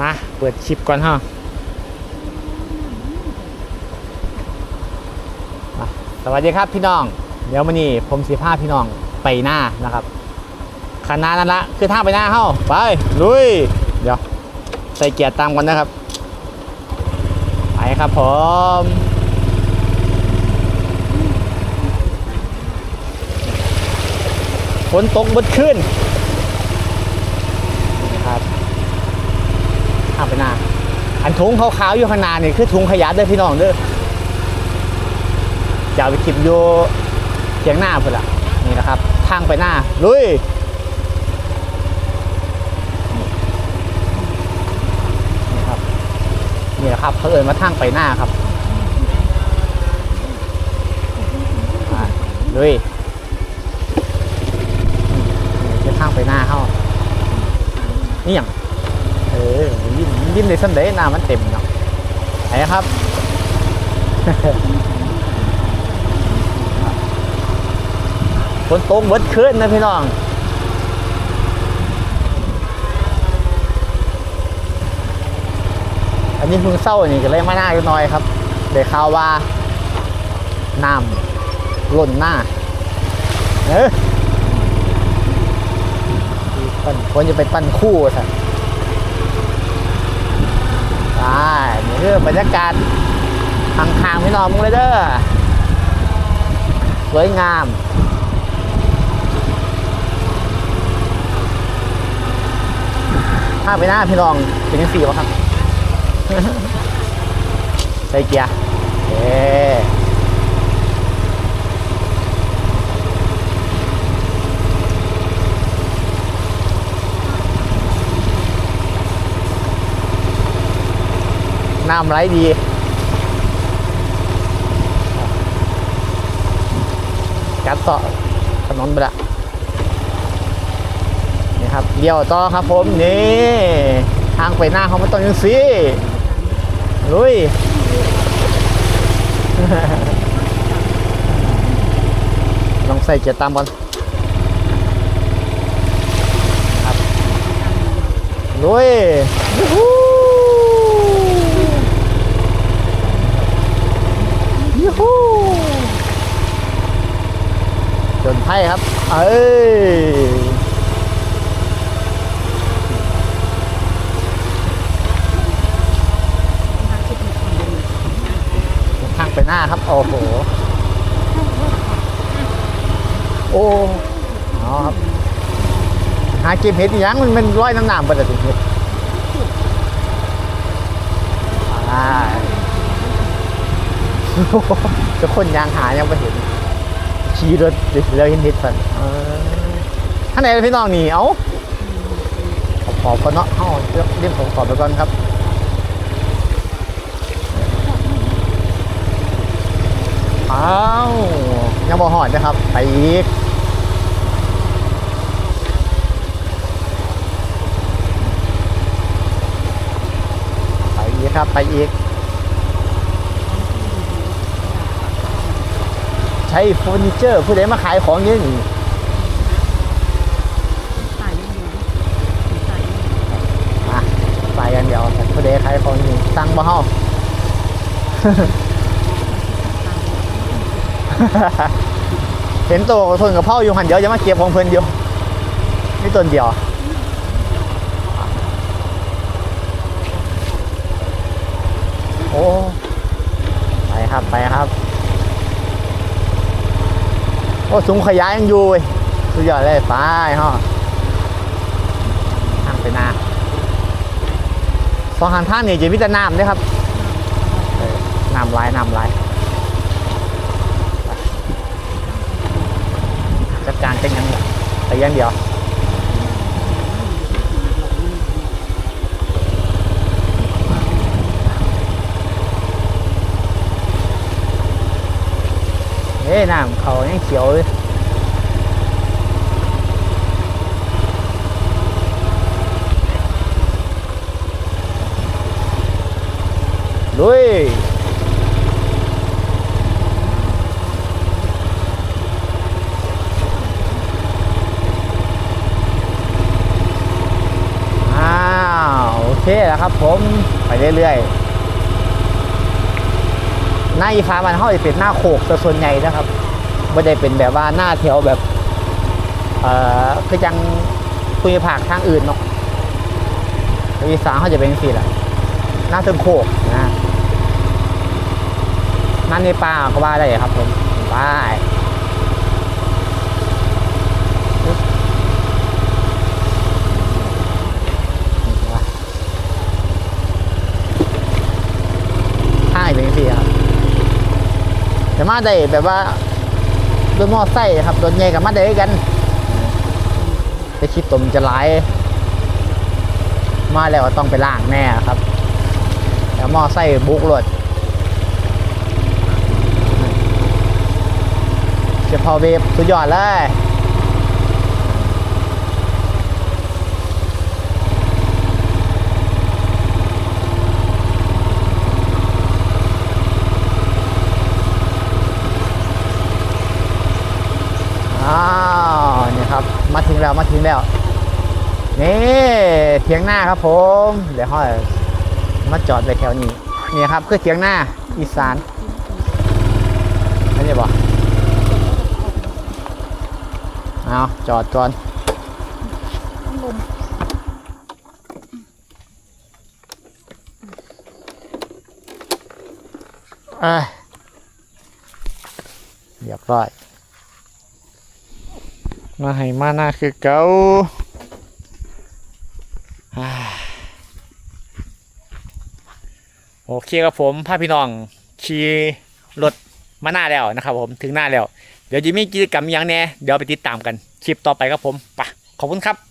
มาเปิดชิปก่อนฮะอะสวัสดีครับพี่น้อง เดี๋ยววันนี้ผมสีผ้าพี่น้องไปหน้านะครับคณะนั่นละคือท่าไปหน้าเฮ้าไปลุย เดี๋ยวใส่เกียร์ตามกันนะครับ ไปครับผมฝนตกบดขึ้นนี่ครับ ข้ามไปหน้าอันถุงขาวๆอยู่ข้างหน้านี่คือถุงขยะเด้อพี่น้องเด้อจะเอาไปคิดอยู่เทียงหน้าเพื่อนละนี่นะครับทางไปหน้าลุยนี่ครับนี่แหละครับเขาเอ่ยมาทางไปหน้าครับอ่าลุยนี่คือทางไปหน้าเขานี่อย่าง ออยิ้มยิ้มในสันเดย์น้ำมันเต็มเนาะไหนครับฝนตกเบิดขึ้นนะพี่น้องอันนี้เพิ่งเศร้านี่ก็เลยมาหน้าอยู่น่อยครับเดี๋ยวข่าวว่าน้ำล้นหน้าเออปั้นควรจะไปปั้นคู่สันใเพื่อบรรยากาศทางทางๆพี่น้องมึงเลยเด้อสวยงามภาพไปหน้าพี่น้องเป็นยังสี่วะครับใส่เกียร์เอ๊ น้ำไหลดีกัดต่อถนนไปละนี่ครับเลี้ยวต่อครับผมนี่ทางไปหน้าเขาไม่ต้องยังสิลุยลองใส่เกียร์ตามบอลครับลุย ยูฮูจนไพ่ครับ เอ้ยทางไปหน้าครับ โอ้โห โอ้เอาครับ หาเก็บเห็ดยังมันเป็นร้อยน้ำหนามไปแต่ถึงเห็ดอ่า จะคนยางหายังไม่เห็นขี่รถเดี๋ยวเห็นเห็ดสันท่านไหนพี่น้องนี่เอาขอขอบก่อนเนาะเอาเรียกผมขอบไปก่อนครับอ้าวยังบ่หอดนะครับ ไปอีกไปอีกครับ ไปอีก ใช้เฟอร์นิเจอร์ผู้ใดมาขายของเยอะนี่ตายยังอยู่ตายยังอยู่มาไปกันเดียวผู้ใดขายของนี่สั่งบ่เฮาเห็นตัวทนกับเผาอยู่หันเดียวจะมาเก็บของเพิ่อนอยู่นี่ต้นเดียวโอ้ไปครับ ไปครับ โอ้สูงขยายยังอยู่เว้ยสุดยอดเลยไปฮะทางไปนาสองหางท่านนี่จะมีแต่น้ำด้วยครับน้ำไลายน้ำไลายจัดการเป็นยังไงไปอยังเดียว เฮ้น้ำเขายังเขียวเลยลุยอ้าว โอเคแล้วครับผม ไปเรื่อยๆ หน้าอีฟ้ามันเขาจะเป็นหน้าโขกแต่ส่วนใหญ่นะครับไม่ได้เป็นแบบว่าหน้าแถวแบบเอ่อคือจังคุยผากทางอื่นเนาะอีสานเขาจะเป็นสีแหละหน้าเชิงโขกนะนั่นในป่าก็ว่าได้ครับผมไปห้างเป็นสี่ครับแต่ มาได้แบบว่าด้วยมอไซค์ครับรถใหญ่กับมาได้กันไปคิดตมนจะไหลายมาแล้วต้องไปล่างแน่ครับแล้วหม้อไส้บุกรถเฉพาะเวฟสุดยอดเลย ครับ มาถึงแล้วมาถึงแล้ว นี่เถียงหน้าครับผม เดี๋ยวห้อยมาจอดไปแถวนี้ นี่ครับคือเถียงหน้าอีสานไม่ใช่บ่เอาจอดก่อนเอ้ยเรียบร้อย มาให้มาหน้าคือเกาอ่าโอเคครับผมพาพี่น้องขี่รถมาหน้าแล้วนะครับผมถึงหน้าแล้ว เดี๋ยวจะมีกิจกรรมยังแน่เดี๋ยวไปติดตามกันคลิปต่อไปครับผมไปขอบคุณครับ